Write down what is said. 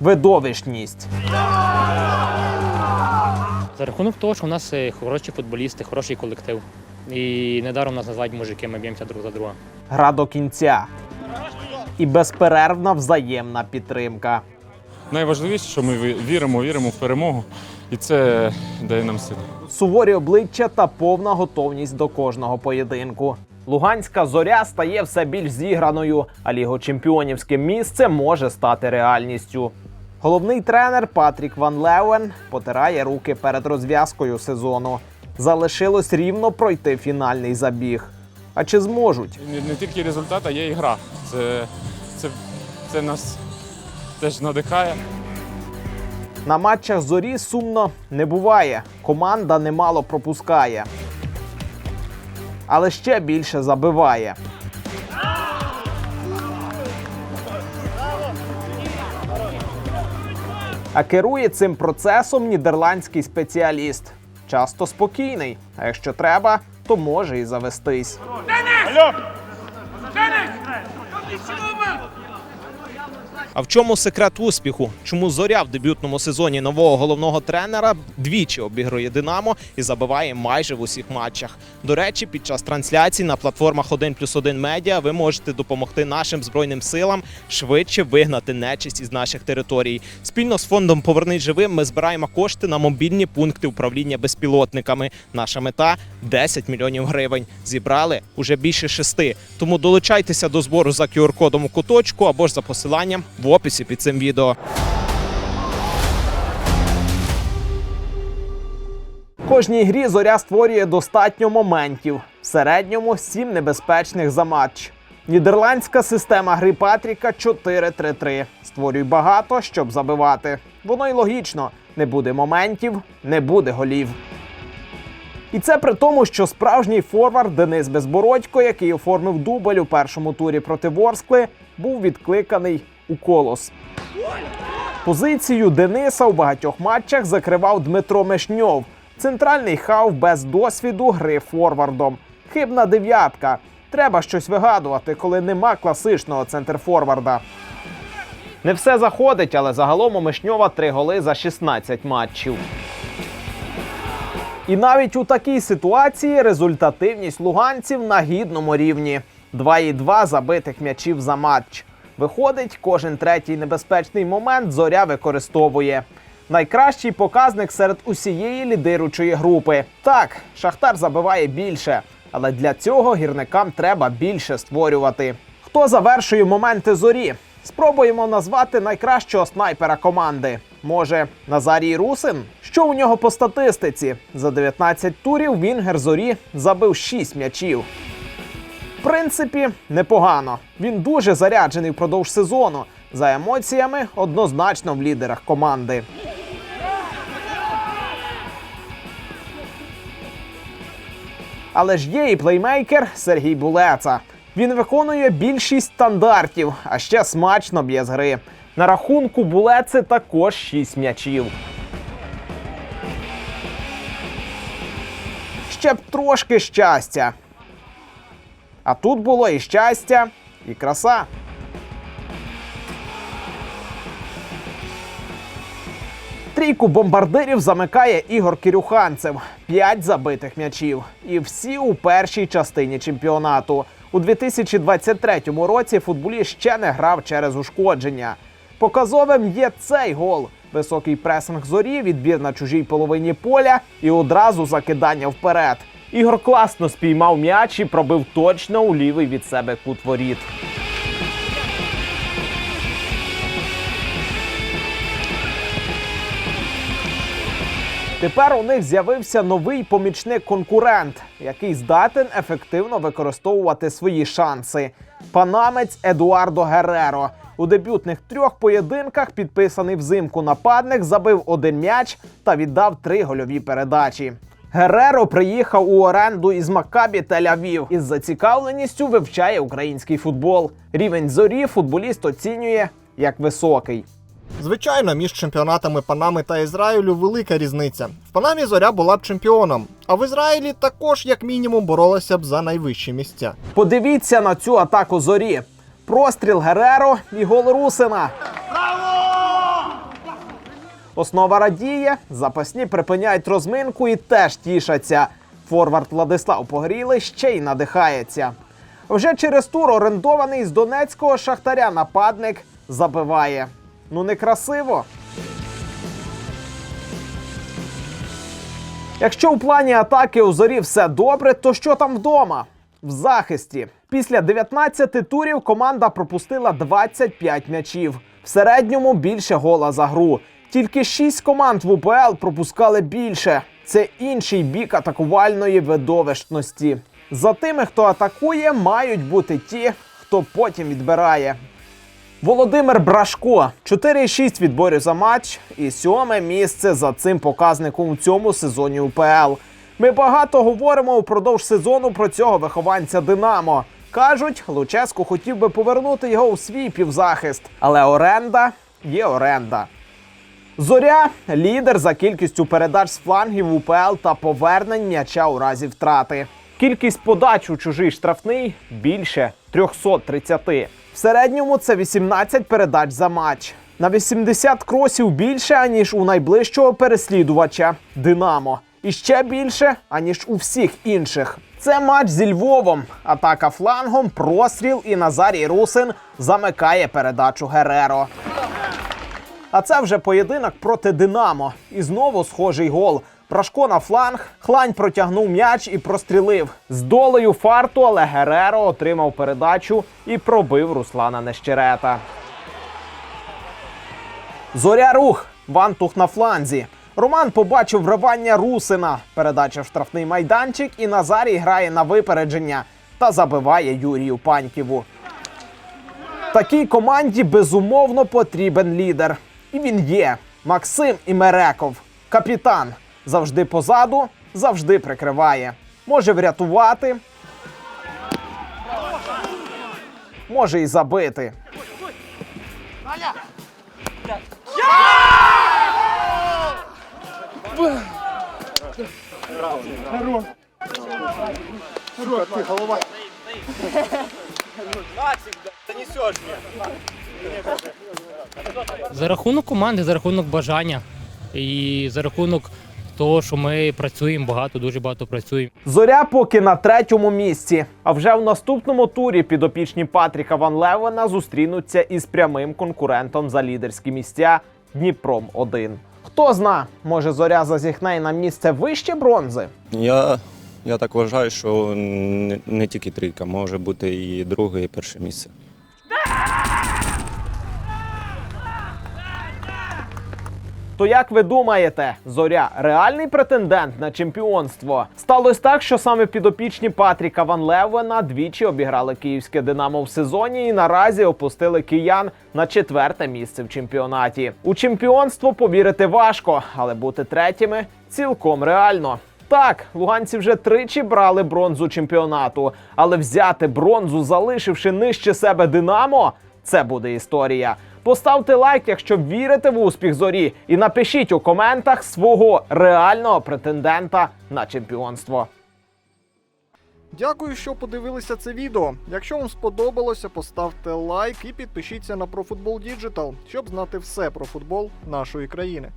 видовищність. За рахунок того, що у нас е, хороші футболісти, хороший колектив. І недаром нас називають мужики, ми б'ємося друг за друга. Гра до кінця. І безперервна взаємна підтримка. Найважливіше, що ми віримо, віримо в перемогу, і це дає нам сили. суворі обличчя та повна готовність до кожного поєдинку. Луганська зоря стає все більш зіграною, а лігочемпіонівське місце може стати реальністю. Головний тренер Патрік Ван Леуен потирає руки перед розв'язкою сезону. Залишилось рівно пройти фінальний забіг. А чи зможуть? Не, не тільки результат, а є і гра. Це, це, це нас теж надихає. На матчах зорі сумно не буває. Команда немало пропускає. Але ще більше забиває. А керує цим процесом нідерландський спеціаліст. Часто спокійний, а якщо треба, то може і завестись. А в чому секрет успіху? Чому зоря в дебютному сезоні нового головного тренера двічі обігрує Динамо і забиває майже в усіх матчах? До речі, під час трансляцій на платформах 1 плюс 1 медіа ви можете допомогти нашим збройним силам швидше вигнати нечисть із наших територій. Спільно з фондом Повернись живим ми збираємо кошти на мобільні пункти управління безпілотниками. Наша мета 10 мільйонів гривень. Зібрали уже більше шести. Тому долучайтеся до збору за QR-кодом у куточку або ж за посиланням в описі під цим відео. Кожній грі зоря створює достатньо моментів. В середньому 7 небезпечних за матч. Нідерландська система гри Патріка 4-3-3. Створюй багато, щоб забивати. Воно й логічно: не буде моментів, не буде голів. І це при тому, що справжній форвард Денис Безбородько, який оформив дубль у першому турі проти Ворскли, був відкликаний у колос. Позицію Дениса у багатьох матчах закривав Дмитро Мешньов, центральний хав без досвіду гри форвардом. Хибна дев'ятка. Треба щось вигадувати, коли нема класичного центрфорварда. Не все заходить, але загалом у Мишньова три голи за 16 матчів. І навіть у такій ситуації результативність луганців на гідному рівні: 2,2 забитих м'ячів за матч. Виходить, кожен третій небезпечний момент зоря використовує. Найкращий показник серед усієї лідируючої групи. Так, Шахтар забиває більше, але для цього гірникам треба більше створювати. Хто завершує моменти зорі? Спробуємо назвати найкращого снайпера команди. Може, Назарій Русин? Що у нього по статистиці? За 19 турів Вінгер зорі забив 6 м'ячів. Принципі, непогано. Він дуже заряджений впродовж сезону. За емоціями однозначно в лідерах команди. Але ж є і плеймейкер Сергій Булеца. Він виконує більшість стандартів, а ще смачно б'є з гри. На рахунку Булеци також 6 м'ячів. Ще б трошки щастя. А тут було і щастя, і краса. Трійку бомбардирів замикає Ігор Кирюханцев. П'ять забитих м'ячів. І всі у першій частині чемпіонату. У 2023 році футболіст ще не грав через ушкодження. Показовим є цей гол. Високий пресинг зорі, відбір на чужій половині поля і одразу закидання вперед. Ігор класно спіймав м'яч і пробив точно у лівий від себе кут воріт. Тепер у них з'явився новий помічник-конкурент, який здатен ефективно використовувати свої шанси. Панамець Едуардо Гереро. У дебютних трьох поєдинках підписаний взимку нападник забив один м'яч та віддав три гольові передачі. Гереро приїхав у оренду із Маккабі Тель-Авів і з зацікавленістю вивчає український футбол. Рівень зорі футболіст оцінює як високий. Звичайно, між чемпіонатами Панами та Ізраїлю велика різниця. В Панамі зоря була б чемпіоном, а в Ізраїлі також, як мінімум, боролася б за найвищі місця. Подивіться на цю атаку зорі. Простріл Гереро і гол Русина. Основа радіє, запасні припиняють розминку і теж тішаться. Форвард Владислав Погрілий ще й надихається. Вже через тур орендований з донецького шахтаря нападник забиває. Ну не красиво. Якщо у плані атаки у зорі все добре, то що там вдома? В захисті. Після 19 турів команда пропустила 25 м'ячів. В середньому більше гола за гру. Тільки 6 команд в УПЛ пропускали більше. Це інший бік атакувальної видовищності. За тими, хто атакує, мають бути ті, хто потім відбирає. Володимир Брашко 4,6 відборів за матч і сьоме місце за цим показником у цьому сезоні УПЛ. Ми багато говоримо упродовж сезону про цього вихованця Динамо. Кажуть, Луческо хотів би повернути його у свій півзахист, але оренда є оренда. Зоря лідер за кількістю передач з флангів УПЛ та повернень м'яча у разі втрати. Кількість подач у чужий штрафний більше 330. В середньому це 18 передач за матч. На 80 кросів більше, аніж у найближчого переслідувача Динамо. І ще більше, аніж у всіх інших. Це матч зі Львовом. Атака флангом, простріл і Назарій Русин замикає передачу Гереро. А це вже поєдинок проти Динамо. І знову схожий гол. Прашко на фланг, хлань протягнув м'яч і прострілив. З долею фарту, але Гереро отримав передачу і пробив Руслана Нещерета. Зоря рух. Вантух на фланзі. Роман побачив вривання Русина. Передача в штрафний майданчик, і Назарій грає на випередження та забиває Юрію Паньківу. Такій команді безумовно потрібен лідер. І він є. Максим Імереков, капітан. Завжди позаду, завжди прикриває. Може врятувати. Може і забити. За рахунок команди, за рахунок бажання і за рахунок того, що ми працюємо багато, дуже багато працюємо. Зоря поки на третьому місці. А вже в наступному турі підопічні Патріка Ван Левена зустрінуться із прямим конкурентом за лідерські місця Дніпром 1 Хто зна, може зоря зазіхне й на місце вище бронзи. Я, я так вважаю, що не, не тільки трійка, може бути і друге, і перше місце. То як ви думаєте, зоря реальний претендент на чемпіонство? Сталося так, що саме підопічні Патріка Ван Левена двічі обіграли київське Динамо в сезоні і наразі опустили киян на четверте місце в чемпіонаті. У чемпіонство повірити важко, але бути третіми цілком реально. Так, луганці вже тричі брали бронзу чемпіонату, але взяти бронзу, залишивши нижче себе Динамо, це буде історія. Поставте лайк, якщо вірите в успіх зорі, і напишіть у коментах свого реального претендента на чемпіонство. Дякую, що подивилися це відео. Якщо вам сподобалося, поставте лайк і підпишіться на ProFootball Digital, щоб знати все про футбол нашої країни.